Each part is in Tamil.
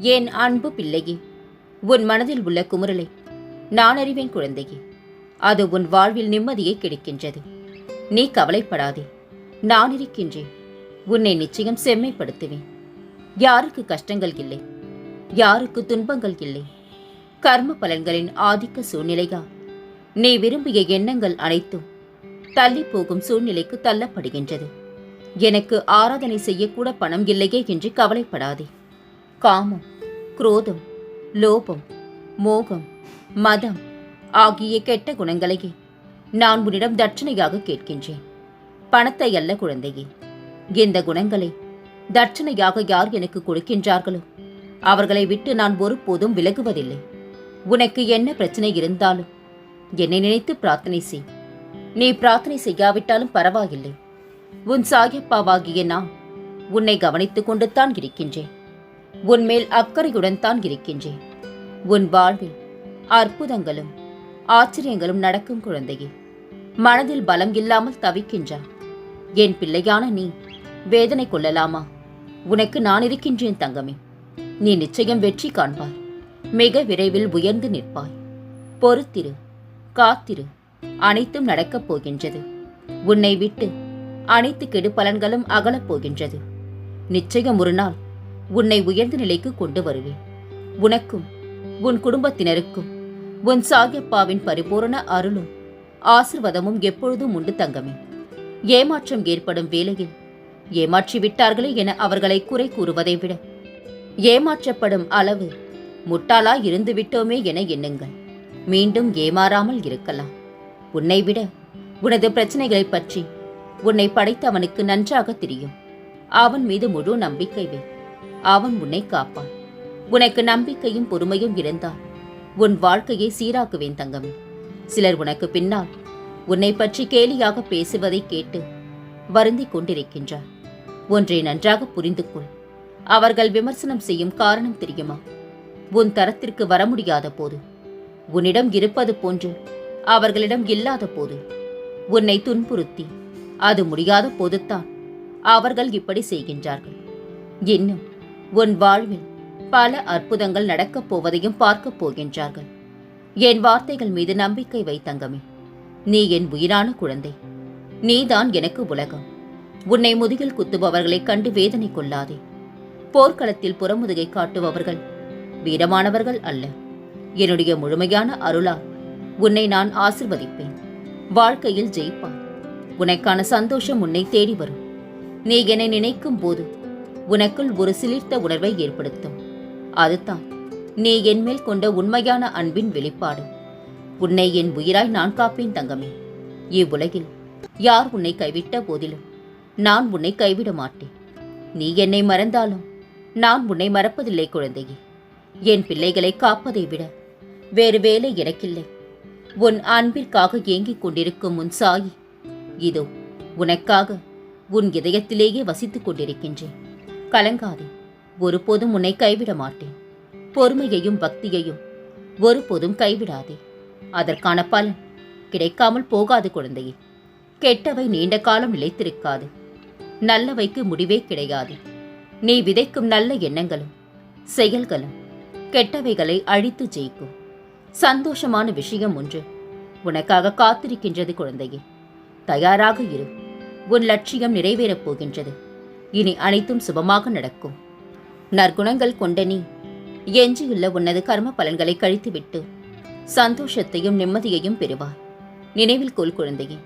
என் அன்பு பிள்ளையே? உன் மனதில் உள்ள குமுறலை நான் அறிவேன் குழந்தையே. அது உன் வாழ்வில் நிம்மதியை கிடைக்கின்றது. நீ கவலைப்படாதே. நான் இருக்கின்றேன். உன்னை நிச்சயம் செம்மைப்படுத்துவேன். யாருக்கு கஷ்டங்கள் இல்லை. யாருக்கு துன்பங்கள் இல்லை. கர்ம பலன்களின் ஆதிக்க சூழ்நிலையா? நீ விரும்பிய எண்ணங்கள் அனைத்தும் தள்ளி போகும் சூழ்நிலைக்கு தள்ளப்படுகின்றது. எனக்கு ஆராதனை செய்யக்கூட பணம் இல்லையே என்று கவலைப்படாதே. காமம். குரோதம் லோபம் மோகம் மதம் ஆகிய கெட்ட குணங்களையே நான் உன்னிடம் தட்சணையாக கேட்கின்றேன். பணத்தை அல்ல குழந்தையே இந்த குணங்களை தட்சணையாக யார் எனக்கு கொடுக்கின்றார்களோ அவர்களை விட்டு நான் ஒருபோதும் விலகுவதில்லை. உனக்கு என்ன பிரச்சனை இருந்தாலும் என்னை நினைத்து பிரார்த்தனை செய். நீ பிரார்த்தனை செய்யாவிட்டாலும் பரவாயில்லை. உன் சாயப்பாவாகிய நான் உன்னை கவனித்துக் கொண்டுத்தான் இருக்கின்றேன். உன்மேல் அக்கறையுடன் தான் இருக்கின்றேன். உன் வாழ்வில் அற்புதங்களும் ஆச்சரியங்களும் நடக்கும் குழந்தையே. மனதில் பலம் இல்லாமல் தவிக்கின்றான் என் பிள்ளையான நீ வேதனை கொள்ளலாமா? உனக்கு நான் இருக்கின்றேன் தங்கமே. நீ நிச்சயம் வெற்றி காண்பாய். மிக விரைவில் உயர்ந்து நிற்பாய். பொறுத்திரு காத்திரு. அனைத்தும் நடக்கப் போகின்றது. உன்னை விட்டு அனைத்து கெடு பலன்களும் அகலப் போகின்றது. நிச்சயம் ஒரு நாள் உன்னை உயர்ந்த நிலைக்கு கொண்டு வருவேன். உனக்கும் உன் குடும்பத்தினருக்கும் உன் சாகியப்பாவின் பரிபூரண அருளும் ஆசிர்வாதமும் எப்பொழுதும் உண்டு தங்கமே. ஏமாற்றம் ஏற்படும் வேளையில் ஏமாற்றி விட்டார்களே என அவர்களை குறை கூறுவதை விட ஏமாற்றப்படும் அளவு முட்டாளா இருந்து விட்டோமே என எண்ணுங்கள். மீண்டும் ஏமாறாமல் இருக்கலாம். உன்னை விட உனது பிரச்சனைகளைப் பற்றி உன்னை படைத்தவனுக்கு நன்றாக தெரியும். அவன் மீது முழு நம்பிக்கை வை. அவன் உன்னை காப்பான். உனக்கு நம்பிக்கையும் பொறுமையும் இருந்தால் உன் வாழ்க்கையை சீராக்குவேன் தங்கமே. சிலர் உனக்கு பின்னால் உன்னை பற்றி கேலியாக பேசுவதை கேட்டு வருந்திக் கொண்டிருக்கின்றார். ஒன்றை நன்றாக புரிந்து கொள் அவர்கள் விமர்சனம் செய்யும் காரணம் தெரியுமா? உன் தரத்திற்கு வர முடியாத போது உன்னிடம் இருப்பது போன்று அவர்களிடம் இல்லாத போது உன்னை துன்புறுத்தி அது முடியாத போதுத்தான் அவர்கள் இப்படி செய்கின்றார்கள். இன்னும் உன் வாழ்வில் பல அற்புதங்கள் நடக்கப் போவதையும் பார்க்கப் போகின்றார்கள். என் வார்த்தைகள் மீது நம்பிக்கை வை தங்கமே. நீ என் உயிரான குழந்தை. நீதான் எனக்கு உலகம். உன்னை முதுகில் குத்துபவர்களைக் கண்டு வேதனை கொள்ளாதே. போர்க்களத்தில் புறமுதுகை காட்டுபவர்கள் வீரமானவர்கள் அல்ல. என்னுடைய முழுமையான அருளால் உன்னை நான் ஆசிர்வதிப்பேன். வாழ்க்கையில் ஜெயிப்பான் உனக்கான சந்தோஷம் உன்னை தேடி வரும். நீ என்னை நினைக்கும் போது உனக்குள் ஒரு சிலிர்த்த உணர்வை ஏற்படுத்தும். அதுதான் நீ என்மேல் கொண்ட உண்மையான அன்பின் வெளிப்பாடு. உன்னை என் உயிராய் நான் காப்பேன் தங்கமே. இவ்வுலகில் யார் உன்னை கைவிட்ட போதிலும் நான் உன்னை கைவிட மாட்டேன். நீ என்னை மறந்தாலும் நான் உன்னை மறப்பதில்லை குழந்தையே. என் பிள்ளைகளை காப்பதை விட வேறு வேலை எனக்கில்லை. உன் அன்பிற்காக ஏங்கிக் கொண்டிருக்கும் உன் சாயி இதோ உனக்காக உன் இதயத்திலேயே வசித்துக் கொண்டிருக்கின்றேன். கலங்காதே. ஒருபோதும் உன்னை கைவிட மாட்டேன். பொறுமையையும் பக்தியையும் ஒருபோதும் கைவிடாதே. அதற்கான பலன் கிடைக்காமல் போகாது குழந்தையே. கெட்டவை நீண்ட காலம் நிலைத்திருக்காது. நல்லவைக்கு முடிவே கிடையாது. நீ விதைக்கும் நல்ல எண்ணங்களும் செயல்களும் கெட்டவைகளை அழித்து ஜெயிக்கும். சந்தோஷமான விஷயம் ஒன்று உனக்காக காத்திருக்கின்றது குழந்தையே. தயாராக இரு. உன் லட்சியம் நிறைவேறப் போகின்றது. இனி அனைத்தும் சுபமாக நடக்கும். நற்குணங்கள் கொண்ட நீ எஞ்சியுள்ள உனது கர்ம பலன்களை கழித்துவிட்டு சந்தோஷத்தையும் நிம்மதியையும் பெறுவாய். நினைவில் கொள் குழந்தையே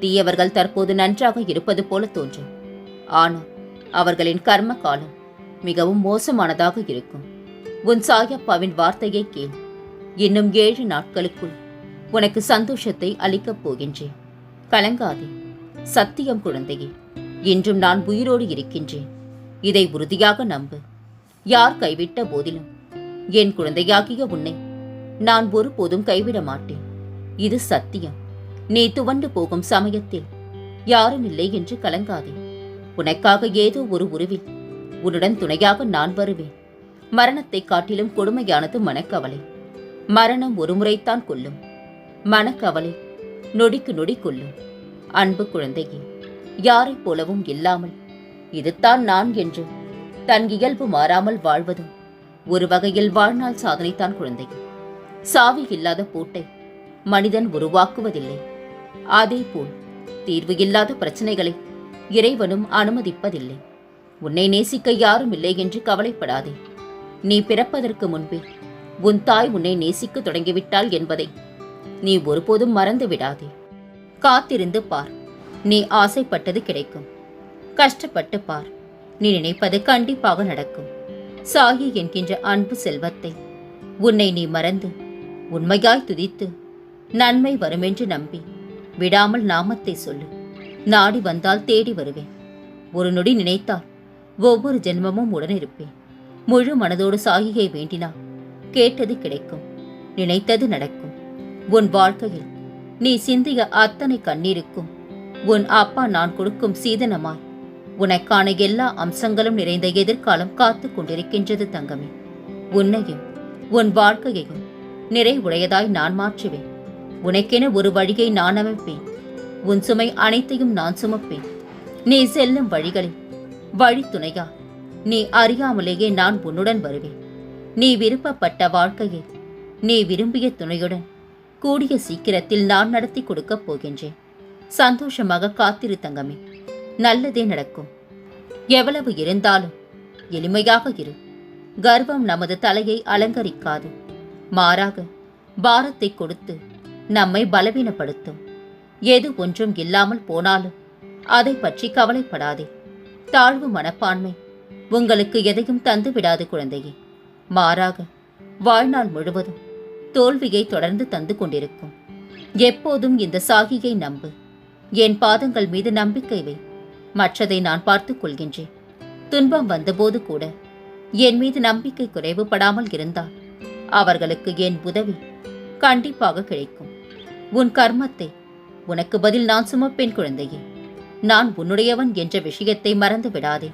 தீயவர்கள் தற்போது நன்றாக இருப்பது போல தோன்றும். ஆனால் அவர்களின் கர்ம காலம் மிகவும் மோசமானதாக இருக்கும். உன் சாயப்பாவின் வார்த்தையை கேள். இன்னும் ஏழு நாட்களுக்குள் உனக்கு சந்தோஷத்தை அளிக்கப் போகின்றேன். கலங்காதே சத்தியம் குழந்தையே. இன்றும் நான் உயிரோடு இருக்கின்றேன். இதை உறுதியாக நம்பு. யார் கைவிட்ட போதிலும் என் குழந்தையாகிய உன்னை நான் ஒருபோதும் கைவிட மாட்டேன். இது சத்தியம். நீ துவண்டு போகும் சமயத்தில் யாரும் இல்லை என்று கலங்காதே. உனக்காக ஏதோ ஒரு உருவில் உன்னுடன் துணையாக நான் வருவேன். மரணத்தை காட்டிலும் கொடுமையானது மனக்கவலை. மரணம் ஒரு முறைத்தான் கொல்லும். மனக்கவலை நொடிக்கு நொடி கொல்லும். அன்பு குழந்தையே யாரைப் போலவும் இல்லாமல். இதுதான் நான் என்று தன் இயல்பு மாறாமல் வாழ்வதும் ஒரு வகையில் வாழ்நாள் சாதனைத்தான் குழந்தை. சாவி இல்லாத பூட்டை மனிதன் உருவாக்குவதில்லை. அதேபோல் தீர்வு இல்லாத பிரச்சனைகளை இறைவனும் அனுமதிப்பதில்லை. உன்னை நேசிக்க யாரும் இல்லை என்று கவலைப்படாதே. நீ பிறப்பதற்கு முன்பே உன் தாய் உன்னை நேசிக்க தொடங்கிவிட்டாள் என்பதை நீ ஒருபோதும் மறந்து விடாதே காத்திருந்து பார். நீ ஆசைப்பட்டது கிடைக்கும். கஷ்டப்பட்டு பார். நீ நினைப்பது கண்டிப்பாக நடக்கும். சாகி என்கின்ற அன்பு செல்வத்தை உன்னை நீ மறந்து உண்மையாய் துதித்து நன்மை வருமென்று நம்பி விடாமல் நாமத்தை சொல்லு. நாடி வந்தால் தேடி வருவேன். ஒரு நொடி நினைத்தால் ஒவ்வொரு ஜென்மமும் உடனிருப்பேன் முழு மனதோடு சாகியை வேண்டினால் கேட்டது கிடைக்கும். நினைத்தது நடக்கும். உன் வாழ்க்கையில் நீ சிந்திய அத்தனை கண்ணீருக்கும் உன் அப்பா நான் கொடுக்கும் சீதனமாய். உனக்கான எல்லா அம்சங்களும் நிறைந்த எதிர்காலம் காத்து கொண்டிருக்கின்றது தங்கமே. உன்னையும் உன் வாழ்க்கையையும் நிறைவுடையதாய் நான் மாற்றுவேன். உனக்கென ஒரு வழியை நான் அமைப்பேன். உன் சுமை அனைத்தையும் நான் சுமப்பேன். நீ செல்லும் வழிகளில் வழித்துணையா நீ அறியாமலேயே நான் உன்னுடன் வருவேன். நீ விருப்பப்பட்ட வாழ்க்கையை நீ விரும்பிய துணையுடன் கூடிய சீக்கிரத்தில் நான் நடத்தி கொடுக்கப் போகின்றேன். சந்தோஷமாக காத்திரு தங்கமே. நல்லதே நடக்கும். எவ்வளவு இருந்தாலும் எளிமையாக இரு. கர்வம் நமது தலையை அலங்கரிக்காது. மாறாக பாரத்தை கொடுத்து நம்மை பலவீனப்படுத்தும். எது ஒன்றும் இல்லாமல் போனாலும் அதை பற்றி கவலைப்படாதே. தாழ்வு மனப்பான்மை உங்களுக்கு எதையும் தந்துவிடாது குழந்தையே. மாறாக வாழ்நாள் முழுவதும் தோல்வியை தொடர்ந்து தந்து கொண்டிருக்கும். எப்போதும் இந்த சாகியை நம்பு. என் பாதங்கள் மீது நம்பிக்கை வை. மற்றதை நான் பார்த்துக் கொள்கின்றேன். துன்பம் வந்தபோது கூட என் மீது நம்பிக்கை குறைவுபடாமல் இருந்தால் அவர்களுக்கு என் உதவி கண்டிப்பாக கிடைக்கும். உன் கர்மத்தை உனக்கு பதில் நான் சுமப்பேன் குழந்தையே. நான் உன்னுடையவன் என்ற விஷயத்தை மறந்து விடாதே.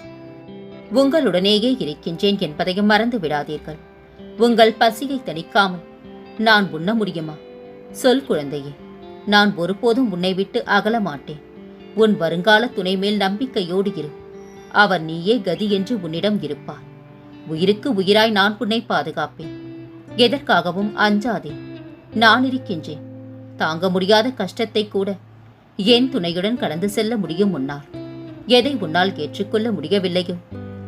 உங்களுடனேயே இருக்கின்றேன் என்பதையும் மறந்து விடாதீர்கள். உங்கள் பசியை தணிக்காமல் நான் உண்ண முடியுமா? சொல் குழந்தையே. நான் ஒருபோதும் உன்னை விட்டு அகல மாட்டேன் உன் வருங்கால துணை மேல் நம்பிக்கையோடு இரு. அவர் நீயே கதி என்று உன்னிடம் இருப்பார். உயிருக்கு உயிராய் நான் உன்னை பாதுகாப்பேன். எதற்காகவும் அஞ்சாதே. நான் இருக்கின்றேன். தாங்க முடியாத கஷ்டத்தை கூட என் துணையுடன் கடந்து செல்ல முடியும் உன்னால்? எதை உன்னால் ஏற்றுக்கொள்ள முடியவில்லையோ?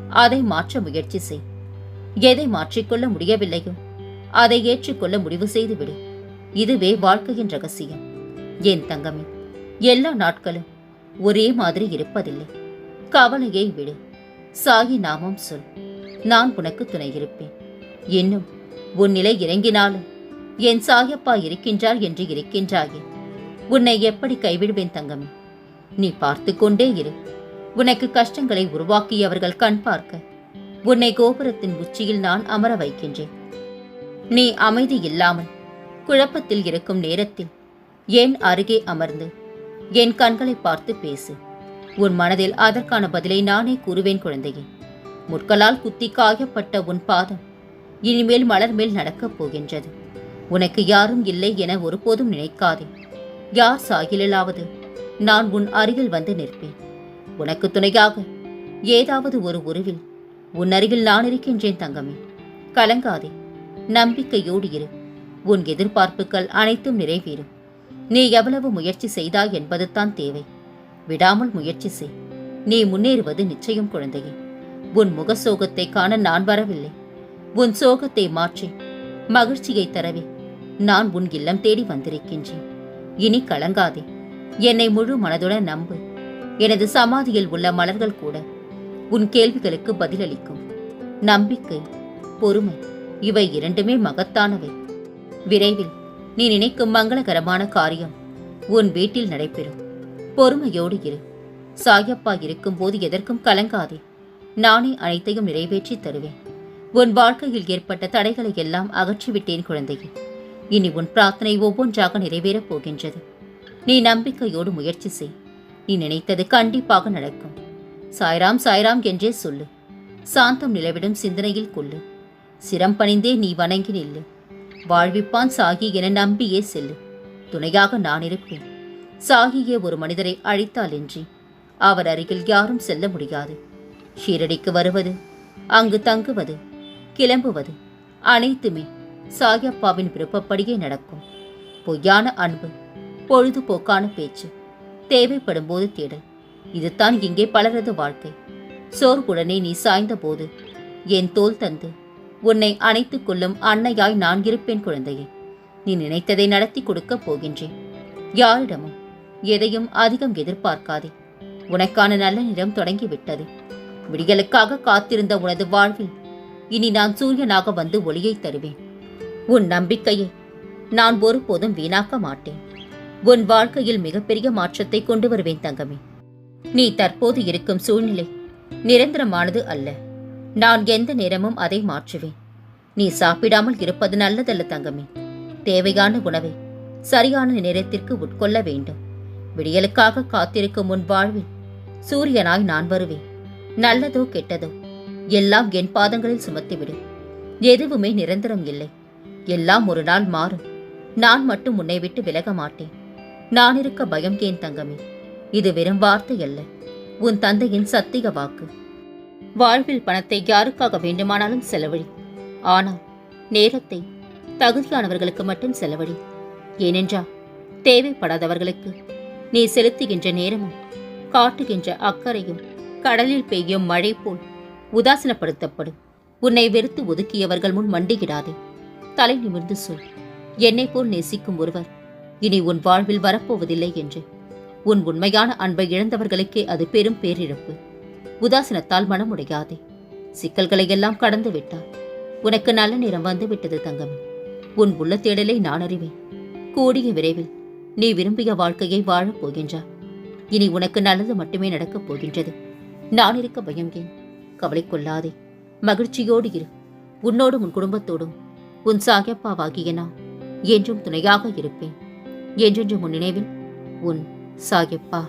அதை மாற்ற முயற்சி செய். எதை மாற்றிக்கொள்ள முடியவில்லையோ? அதை ஏற்றுக்கொள்ள முடிவு செய்துவிடு. இதுவே வாழ்க்கையின் ரகசியம். என் தங்கமே? எல்லா நாட்களும் ஒரே மாதிரி இருப்பதில்லை. கவலையை விடு. சாயி நாமம் சொல். நான் உனக்கு துணை இருப்பேன். இன்னும் உன் நிலை இறங்கினாலும் என் சாயப்பா இருக்கின்றார் என்று இருக்கின்றாயே. உன்னை எப்படி கைவிடுவேன் தங்கமே? நீ பார்த்து கொண்டே இரு. உனக்கு கஷ்டங்களை உருவாக்கியவர்கள் கண் பார்க்க. உன்னை கோபுரத்தின் உச்சியில் நான் அமர வைக்கின்றேன். நீ அமைதி இல்லாமல் குழப்பத்தில் இருக்கும் நேரத்தில் என் அருகே அமர்ந்து. என் கண்களை பார்த்து பேசு. உன் மனதில் அதற்கான பதிலை நானே கூறுவேன் குழந்தையே. முட்களால் குத்தி காயப்பட்ட உன் பாதம் இனிமேல் மலர் மேல் நடக்கப் போகின்றது. உனக்கு யாரும் இல்லை என ஒருபோதும் நினைக்காதே. யார் சாகிலாவது நான் உன் அருகில் வந்து நிற்பேன். உனக்கு துணையாக ஏதாவது ஒரு உருவில் உன் அருகில் நான் இருக்கின்றேன் தங்கமே. கலங்காதே. நம்பிக்கையோடு இரு. உன் எதிர்பார்ப்புகள் அனைத்தும் நிறைவேறும். நீ எவ்வளவு முயற்சி செய்தாய் என்பதுதான் தேவை. விடாமல் முயற்சி செய். நீ முன்னேறுவது நிச்சயம் குழந்தையே. உன் முக சோகத்தை காண நான் வரவில்லை. உன் சோகத்தை மாற்றி. மகிழ்ச்சியை தரவே. நான் உன் இல்லம் தேடி வந்திருக்கின்றேன். இனி கலங்காதே. என்னை முழு மனதுடன் நம்பு. எனது சமாதியில் உள்ள மலர்கள் கூட உன் கேள்விகளுக்கு பதிலளிக்கும். நம்பிக்கை பொறுமை இவை இரண்டுமே மகத்தானவை. விரைவில் நீ நினைக்கும் மங்களகரமான காரியம் உன் வீட்டில் நடைபெறும். பொறுமையோடு இரு. சாயப்பா இருக்கும்போது எதற்கும் கலங்காதே. நானே அனைத்தையும் நிறைவேற்றி தருவேன். உன் வாழ்க்கையில் ஏற்பட்ட தடைகளை எல்லாம் அகற்றிவிட்டேன் குழந்தையே. இனி உன் பிரார்த்தனை ஒவ்வொன்றாக நிறைவேறப் போகின்றது. நீ நம்பிக்கையோடு முயற்சி செய். நீ நினைத்தது கண்டிப்பாக நடக்கும். சாய்ராம் சாய்ராம் என்றே சொல்லு. சாந்தம் நிலவிடும் சிந்தனையில் கொள்ளு. சிரம் பணிந்தே நீ வணங்கி நில்லு. வாழ்விப்பான் சாகி என நம்பியே செல்லு. துணையாக நான் இருப்பேன் சாகியே ஒரு மனிதரை அழித்தாலின்றி அவர் அருகில் யாரும் செல்ல முடியாது. ஷீரடிக்கு வருவது அங்கு தங்குவது கிளம்புவது அனைத்துமே சாயப்பாவின் விருப்பப்படியே நடக்கும். பொய்யான அன்பு பொழுதுபோக்கான பேச்சு தேவைப்படும் போது தேடல். இதுதான் இங்கே பலரது வாழ்க்கை. சோர்வுடனே நீ சாய்ந்த போது என் தோல் தந்து உன்னை அணைத்துக் கொள்ளும் அன்னையாய் நான் இருப்பேன் குழந்தையே. நீ நினைத்ததை நடத்தி கொடுக்கப் போகின்றேன். யாரிடமும் எதையும் அதிகம் எதிர்பார்க்காதே. உனக்கான நல்ல நிறம் தொடங்கிவிட்டது. விடியலுக்காக காத்திருந்த உனது வாழ்வில் இனி நான் சூரியனாக வந்து ஒளியை தருவேன். உன் நம்பிக்கையை நான் ஒருபோதும் வீணாக்க மாட்டேன். உன் வாழ்க்கையில் மிகப்பெரிய மாற்றத்தை கொண்டு வருவேன் தங்கமே. நீ தற்போது இருக்கும் சூழ்நிலை நிரந்தரமானது அல்ல. நான் எந்த நேரமும் அதை மாற்றுவேன். நீ சாப்பிடாமல் இருப்பது நல்லதல்ல தங்கமே. தேவையான உணவை சரியான நேரத்திற்கு உட்கொள்ள வேண்டும். விடியலுக்காக காத்திருக்கும் முன் வாழ்வில் சூரியனாய் நான் வருவேன். நல்லதோ கெட்டதோ எல்லாம் என் பாதங்களில் சுமத்திவிடு. எதுவுமே நிரந்தரம் இல்லை. எல்லாம் ஒரு நாள் மாறும். நான் மட்டும் உன்னை விட்டு விலக மாட்டேன். நான் இருக்க பயம் ஏன் தங்கமே? இது வெறும் வார்த்தை அல்ல. உன் தந்தையின் சத்திய வாக்கு. வாழ்வில் பணத்தை யாருக்காக வேண்டுமானாலும் செலவழி. ஆனால் நேரத்தை தகுதியானவர்களுக்கு மட்டும் செலவழி. ஏனென்றால் தேவைப்படாதவர்களுக்கு நீ செலுத்துகின்ற நேரமும் காட்டுகின்ற அக்கறையும் கடலில் பெய்யும் மழை போல் உதாசீனப்படுத்தப்படும். உன்னை வெறுத்து ஒதுக்கியவர்கள் முன் மண்டியிடாதே. தலை நிமிர்ந்து சொல். என்னை போல் நேசிக்கும் ஒருவர் இனி உன் வாழ்வில் வரப்போவதில்லை என்று. உன் உண்மையான அன்பை இழந்தவர்களுக்கே அது பெரும் பேரிழப்பு. உதாசீனத்தால் மனமுடையாதே. சிக்கல்களை எல்லாம் கடந்து விட்டார் உனக்கு நல்ல நேரம் வந்து விட்டது தங்கம். உன் உள்ள தேடலை நான் அறிவேன். கூடிய விரைவில் நீ விரும்பிய வாழ்க்கையை வாழப் போகின்றாய். இனி உனக்கு நல்லது மட்டுமே நடக்கப் போகின்றது. நான் இருக்க பயம் ஏன்? கவலை கொள்ளாதே. மகிழ்ச்சியோடு இரு. உன்னோடும் உன் குடும்பத்தோடும். உன் சாயப்பாவாகிய நான் என்றும் துணையாக இருப்பேன். என்றென்றும் உன் நினைவில் உன் சாயப்பா